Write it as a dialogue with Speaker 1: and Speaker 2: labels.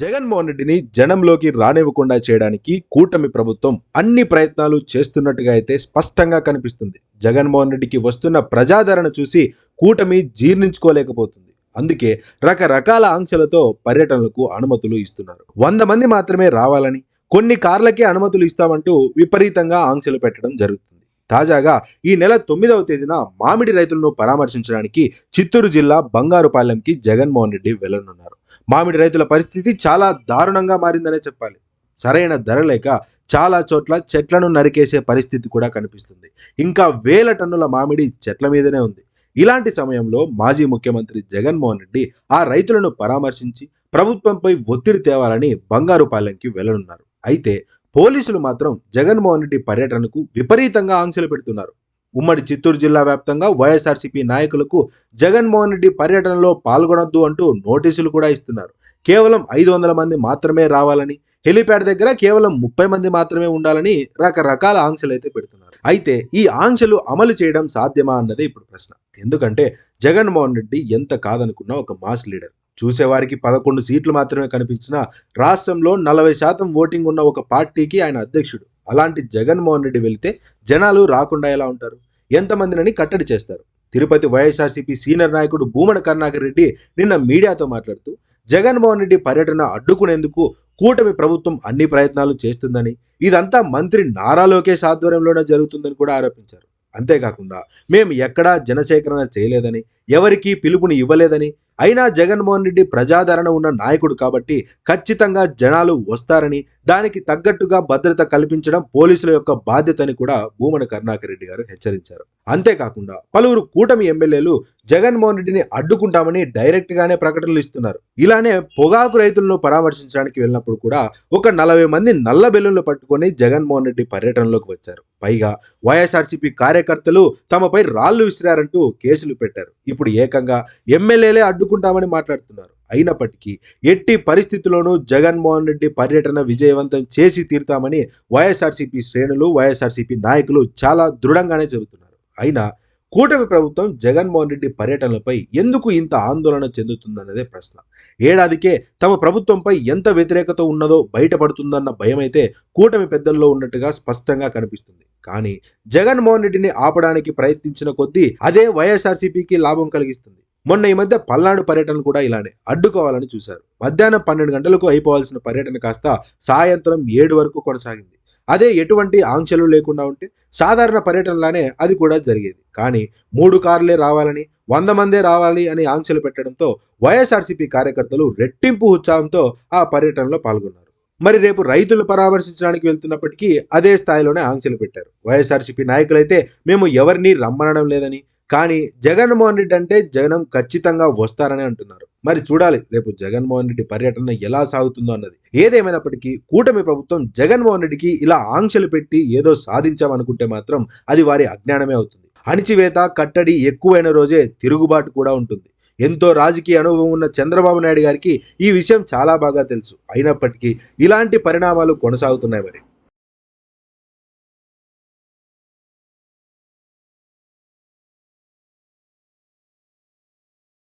Speaker 1: జగన్మోహన్ రెడ్డిని జనంలోకి రానివ్వకుండా చేయడానికి కూటమి ప్రభుత్వం అన్ని ప్రయత్నాలు చేస్తున్నట్టుగా అయితే స్పష్టంగా కనిపిస్తుంది. జగన్మోహన్ రెడ్డికి వస్తున్న ప్రజాదరణ చూసి కూటమి జీర్ణించుకోలేకపోతుంది. అందుకే రకరకాల ఆంక్షలతో పర్యటనలకు అనుమతులు ఇస్తున్నారు. వంద మంది మాత్రమే రావాలని కొన్ని కార్లకే అనుమతులు ఇస్తామంటూ విపరీతంగా ఆంక్షలు పెట్టడం జరుగుతుంది. తాజాగా ఈ నెల తొమ్మిదవ తేదీన మామిడి రైతులను పరామర్శించడానికి చిత్తూరు జిల్లా బంగారుపాలెంకి జగన్మోహన్ రెడ్డి వెళ్ళనున్నారు. మామిడి రైతుల పరిస్థితి చాలా దారుణంగా మారిందనే చెప్పాలి. సరైన ధర లేక చాలా చోట్ల చెట్లను నరికేసే పరిస్థితి కూడా కనిపిస్తుంది. ఇంకా వేల టన్నుల మామిడి చెట్ల మీదనే ఉంది. ఇలాంటి సమయంలో మాజీ ముఖ్యమంత్రి జగన్మోహన్ రెడ్డి ఆ రైతులను పరామర్శించి ప్రభుత్వంపై ఒత్తిడి తేవాలని బంగారుపాలెంకి వెళ్ళనున్నారు. అయితే పోలీసులు మాత్రం జగన్మోహన్ రెడ్డి పర్యటనకు విపరీతంగా ఆంక్షలు పెడుతున్నారు. ఉమ్మడి చిత్తూరు జిల్లా వ్యాప్తంగా వైఎస్ఆర్సీపీ నాయకులకు జగన్మోహన్ రెడ్డి పర్యటనలో పాల్గొనొద్దు అంటూ నోటీసులు కూడా ఇస్తున్నారు. కేవలం ఐదు వందల మంది మాత్రమే రావాలని హెలిప్యాడ్ దగ్గర కేవలం ముప్పై మంది మాత్రమే ఉండాలని రకరకాల ఆంక్షలు అయితే పెడుతున్నారు. అయితే ఈ ఆంక్షలు అమలు చేయడం సాధ్యమా అన్నదే ఇప్పుడు ప్రశ్న. ఎందుకంటే జగన్మోహన్ రెడ్డి ఎంత కాదనుకున్నా ఒక మాస్ లీడర్. చూసేవారికి పదకొండు సీట్లు మాత్రమే కనిపించినా రాష్ట్రంలో నలభై శాతం ఓటింగ్ ఉన్న ఒక పార్టీకి ఆయన అధ్యక్షుడు. అలాంటి జగన్మోహన్ రెడ్డి వెళితే జనాలు రాకుండా ఎలా ఉంటారు? ఎంతమందినని కట్టడి చేస్తారు? తిరుపతి వైఎస్ఆర్సీపీ సీనియర్ నాయకుడు భూమన కరుణాకర్ రెడ్డి నిన్న మీడియాతో మాట్లాడుతూ జగన్మోహన్ రెడ్డి పర్యటన అడ్డుకునేందుకు కూటమి ప్రభుత్వం అన్ని ప్రయత్నాలు చేస్తుందని ఇదంతా మంత్రి నారా లోకేష్ ఆధ్వర్యంలోనే జరుగుతుందని కూడా ఆరోపించారు. అంతేకాకుండా మేము ఎక్కడా జనసేకరణ చేయలేదని ఎవరికీ పిలుపుని ఇవ్వలేదని అయినా జగన్మోహన్ రెడ్డి ప్రజాదరణ ఉన్న నాయకుడు కాబట్టి ఖచ్చితంగా జనాలు వస్తారని దానికి తగ్గట్టుగా భద్రత కల్పించడం పోలీసుల యొక్క బాధ్యతని కూడా భూమన కరుణాకర్ రెడ్డి గారు హెచ్చరించారు. అంతేకాకుండా పలువురు కూటమి ఎమ్మెల్యేలు జగన్మోహన్ రెడ్డిని అడ్డుకుంటామని డైరెక్ట్ గానే ప్రకటనలు ఇస్తున్నారు. ఇలానే పొగాకు రైతులను పరామర్శించడానికి వెళ్ళినప్పుడు కూడా ఒక నలభై మంది నల్ల బెల్లులు పట్టుకొని జగన్మోహన్ రెడ్డి పర్యటనలోకి వచ్చారు. పైగా వైఎస్ఆర్సీపీ కార్యకర్తలు తమపై రాళ్ళు విసిరారంటూ కేసులు పెట్టారు. ఇప్పుడు ఏకంగా ఎమ్మెల్యేలే అడ్డుకుంటామని మాట్లాడుతున్నారు. అయినప్పటికీ ఎట్టి పరిస్థితుల్లోనూ జగన్మోహన్ రెడ్డి పర్యటన విజయవంతం చేసి తీరుతామని వైఎస్ఆర్సీపీ శ్రేణులు వైఎస్ఆర్సీపీ నాయకులు చాలా దృఢంగానే చెబుతున్నారు. అయినా కూటమి ప్రభుత్వం జగన్మోహన్ రెడ్డి పర్యటనలపై ఎందుకు ఇంత ఆందోళన చెందుతుందన్నదే ప్రశ్న. ఏడాదికే తమ ప్రభుత్వంపై ఎంత వ్యతిరేకత ఉన్నదో బయటపడుతుందన్న భయమైతే కూటమి పెద్దల్లో ఉన్నట్టుగా స్పష్టంగా కనిపిస్తుంది. కానీ జగన్మోహన్ రెడ్డిని ఆపడానికి ప్రయత్నించిన కొద్దీ అదే వైఎస్ఆర్సీపీకి లాభం కలిగిస్తుంది. మొన్న ఈ మధ్య పల్నాడు పర్యటన కూడా ఇలానే అడ్డుకోవాలని చూశారు. మధ్యాహ్నం పన్నెండు గంటలకు అయిపోవాల్సిన పర్యటన కాస్త సాయంత్రం ఏడు వరకు కొనసాగింది. అదే ఎటువంటి ఆంక్షలు లేకుండా ఉంటే సాధారణ పర్యటనలానే అది కూడా జరిగేది. కానీ మూడు కార్లే రావాలని వంద మందే రావాలి అని ఆంక్షలు పెట్టడంతో వైఎస్ఆర్సీపీ కార్యకర్తలు రెట్టింపు ఉత్సాహంతో ఆ పర్యటనలో పాల్గొన్నారు. మరి రేపు రైతులు పరామర్శించడానికి వెళ్తున్నప్పటికీ అదే స్థాయిలోనే ఆంక్షలు పెట్టారు. వైఎస్ఆర్సీపీ నాయకులైతే మేము ఎవరిని రమ్మనడం లేదని కానీ జగన్మోహన్ రెడ్డి అంటే జగనం ఖచ్చితంగా వస్తారని అంటున్నారు. మరి చూడాలి రేపు జగన్మోహన్ రెడ్డి పర్యటన ఎలా సాగుతుందో అన్నది. ఏదేమైనప్పటికీ కూటమి ప్రభుత్వం జగన్మోహన్ రెడ్డికి ఇలా ఆంక్షలు పెట్టి ఏదో సాధించామనుకుంటే మాత్రం అది వారి అజ్ఞానమే అవుతుంది. అణిచివేత కట్టడి ఎక్కువైన రోజే తిరుగుబాటు కూడా ఉంటుంది. ఎంతో రాజకీయ అనుభవం ఉన్న చంద్రబాబు నాయుడు గారికి ఈ విషయం చాలా బాగా తెలుసు. అయినప్పటికీ ఇలాంటి పరిణామాలు కొనసాగుతున్నాయి మరి.